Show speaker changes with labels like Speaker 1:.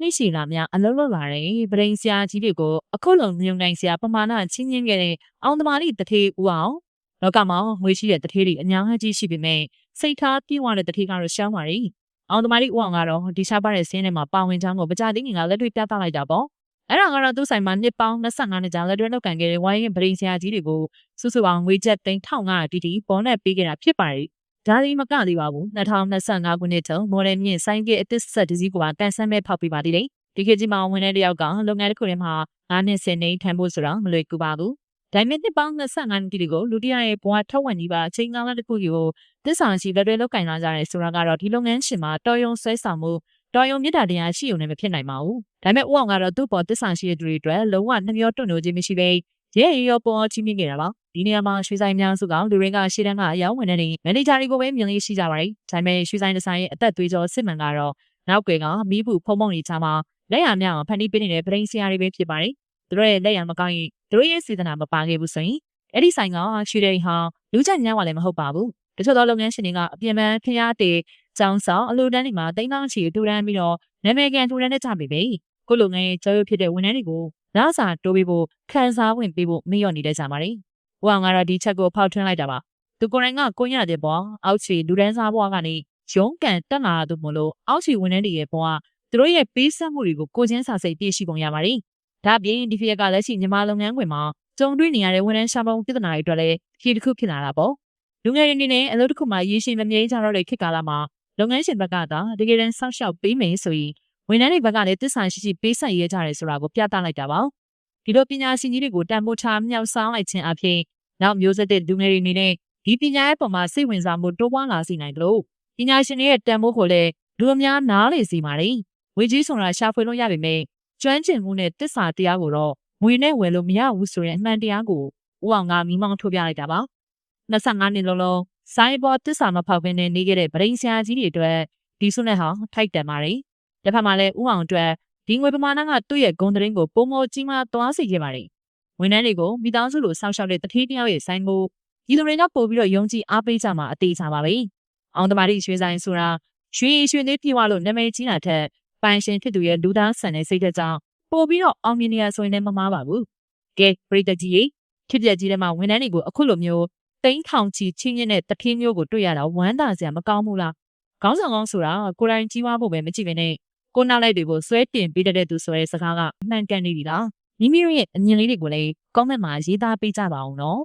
Speaker 1: နှိရှိလာများအလုံးလုံးလာတဲ့ပရိန်ဆရာကြီးတွေကိုအခုလုံမြုံနိုင်ဆရာပမာဏချင်းချင်းခဲ့တဲ့အောင်သမားလေးတထေးဦးအောင်လောကမှာငွေရှိတဲ့တထေးတွေအများကြီးရှိပေမဲ့စိတ်ထားပြည့်ဝတဲ့တထေးကတော့ရှောင်းပါရီအောင်သမားလေးဦးအောင်ကတော့ဒီရှားပါတဲ့ဆင်းထဲမှာပါဝင်ချောင်းကိုပကြသိငင်ကလက်တွေ့ပြသလိုက်တာပေါ့အဲ့ဒါကတော့သူ့ဆိုင်မှာနှစ်ပေါင်း25နှစ်ကြာလက်တွဲလောက်ကန်ခဲ့တဲ့ဝိုင်းရင်ပရိန်ဆရာကြီးတွေကိုစုစုပေါင်းငွေကျပ်သိန်း1500တီတီပေါ်နဲ့ပေးခဲ့တာဖြစ်ပါရီ ဒါဒီမကသေးပါဘူး2025ခုနှစ်တုန်းမော်ဒယ်မြင့်ဆိုင်ကစ်အသစ်ဆက်ဒီစီကိုပါတန်ဆန်းမဲ့ဖောက်ပေးပါသေးတယ်ဒီခေတ်ကြီးမှာဝင်တဲ့တယောက်ကလုပ်ငန်းတစ်ခုထဲမှာ9နှစ်10နှစ်ထမ်းဖို့ဆိုတော့မလွယ်ကူပါဘူးဒါပေမဲ့နှစ်ပေါင်း25နှစ်တီကိုလူတရာရဲ့ဘဝထောက်ဝင်ကြီးပါအချိန်ကာလတစ်ခုကိုတစ္ဆာရှိလက်တွဲလောက်ကင်လာကြတယ်ဆိုတာကတော့ဒီလုပ်ငန်းရှင်မှာတော်ရုံဆွဲဆောင်မှုတော်ရုံမြစ်တာတရားရှိုံနဲ့မဖြစ်နိုင်ပါဘူးဒါပေမဲ့ဦးအောင်ကတော့သူ့ပေါ်တစ္ဆာရှိတဲ့သူတွေအတွက်လုံးဝနှမျောတွန့်လို့ခြင်းမရှိဘဲ ရဲရဲရောပေါ်ချင်းမြင့်နေတာပါဒီနေရာမှာရွှေဆိုင်များစုကလူရင်းကရှေ့တန်းကအယောင်းဝင်တဲ့မန်နေဂျာတွေကိုပဲမြင်လေးရှိကြပါတယ်ဒါပေမဲ့ရွှေဆိုင်ဒီဇိုင်းရဲ့အသက်သွေးကြောစစ်မှန်ကတော့နောက်ွယ်ကမီးဘူးဖုံဖုံတွေချမှာလက်ရများအောင်ဖန်တီးပေးနေတဲ့ပရိန်ဆရာတွေပဲဖြစ်ပါတယ်သူတို့ရဲ့လက်ရမကောင်းရင်သူတို့ရဲ့စေတနာမပါခဲ့ဘူးဆိုရင်အဲ့ဒီဆိုင်ကရွှေတဲ့ဟာလူကြိုက်များကလည်းမဟုတ်ပါဘူးတချို့သောလုပ်ငန်းရှင်တွေကအပြင်ပန်းဖျားတေကျောင်းဆောင်အလူတန်းတွေမှာတိန်းတောင်းချီတူတန်းပြီးတော့နာမည်ကန်တူတန်းနဲ့ကြပြီပဲကိုလုပ်ငန်းရဲ့ကျော်ရဖြစ်တဲ့ဝန်ထမ်းတွေကို လာစာတိုးပေးဖို့ခန်းစားဝင်ပေးဖို့မေ့လျော့နေတဲ့ကြပါလေ။ဟိုအောင်ကတော့ဒီချက်ကိုဖောက်ထွင်းလိုက်တာပါ။သူကိုယ်တိုင်ကကိုရတဲ့ဘွားအောက်ချီလူဒန်းစားဘွားကနေရုံးကန်တက်လာသူမို့လို့အောက်ချီဝန်ထမ်းတွေရဲ့ဘွားသူတို့ရဲ့ပေးဆက်မှုတွေကိုကိုချင်းစာစိတ်ပြည့်ရှိပုံရပါတယ်။ဒါပြင်ဒီဖေကလက်ရှိညီမလုပ်ငန်းခွင်မှာကြုံတွေ့နေရတဲ့ဝန်ထမ်းရှားပုံပြဿနာတွေအတွက်လည်းဖြေတစ်ခုဖြစ်လာတာပေါ့။လူငယ်တွေအနေနဲ့အလုပ်တစ်ခုမှာရည်ရှိမမြဲကြတော့တဲ့ခေတ်ကာလမှာလုပ်ငန်းရှင်ဘက်ကသာတကယ်တမ်းစောင့်ရှောက်ပေးမယ်ဆိုရင် ဝန်ထမ်းတွေဘက်ကလည်းတစ္ဆာရှိရှိပေးဆက်ရဲကြတယ်ဆိုတာကိုပြသလိုက်တာပါ။ဒီလိုပညာရှင်ကြီးတွေကိုတန်ဖိုးထားမြောက်ဆောင်လိုက်ခြင်းအပြင်နောက်မျိုးဆက်တဲ့လူငယ်တွေအနေနဲ့ဒီပညာရဲ့ပုံမှာစိတ်ဝင်စားမှုတိုးပွားလာစေနိုင်တယ်လို့ပညာရှင်တွေရဲ့တန်ဖိုးကိုလည်းလူအများနားလေစီပါတယ်။ဝေကြီးဆိုတာရှာဖွေလို့ရပေမဲ့ကျွမ်းကျင်မှုနဲ့တစ္ဆာတရားကိုတော့ငွေနဲ့ဝယ်လို့မရဘူးဆိုရင်အမှန်တရားကိုဦးအောင်ကမိမောင်းထုတ်ပြလိုက်တာပါ။25နှစ်လုံးလုံးစိုင်းပေါ်တစ္ဆာမဖောက်ခင်းနဲ့နေခဲ့တဲ့ဗရိန်ဆရာကြီးတွေအတွက်ဒီစုနဲ့ဟာထိုက်တန်ပါတယ်။ တစ်ဖက်မှာလည်းဦးအောင်အတွက်ဒီငွေပမာဏကသူ့ရဲ့ဂုဏ်သတင်းကိုပုံမောကြီးမားသွားစေခဲ့ပါတယ်။ဝန်ထမ်းတွေကိုမိသားစုလိုစောင့်ရှောက်တဲ့တတိတယောက်ရဲ့ဆိုင်ကိုဒီလိုတွေကပို့ပြီးတော့ယုံကြည်အားပေးကြမှာအသေးချပါပဲ။အောင်တမာတိရွှေဆိုင်ဆိုတာရွှေရွှေလေးပြေဝလို့နာမည်ကြီးတာထက်ပိုင်ရှင်ဖြစ်သူရဲ့လူသားဆန်တဲ့စိတ်သက်ကြောင့်ပို့ပြီးတော့အောင်မြင်နေရဆိုရင်လည်းမမားပါဘူး။ကဲပရိသတ်ကြီးရေဖြစ်ပျက်ကြီးထဲမှာဝန်ထမ်းတွေကိုအခုလိုမျိုးတိန်းထောင်ချီချင်းချင်းနဲ့တတိမျိုးကိုတွေ့ရတာဝမ်းသာစရာမကောင်းဘူးလား။ခေါင်းဆောင်ကောင်းဆိုတာကိုယ်တိုင်ကြီးဝါဖို့ပဲမကြည့်ဘဲနဲ့ ကိုနောက်လိုက်တွေကိုဆွဲတင်ပေးတတ်တဲ့သူဆိုတဲ့စကားကအမှန်ကန်နေပြီလားမိမိတို့ရဲ့အမြင်လေးတွေကိုလည်း comment မှာရေးသားပေးကြပါအောင်နော်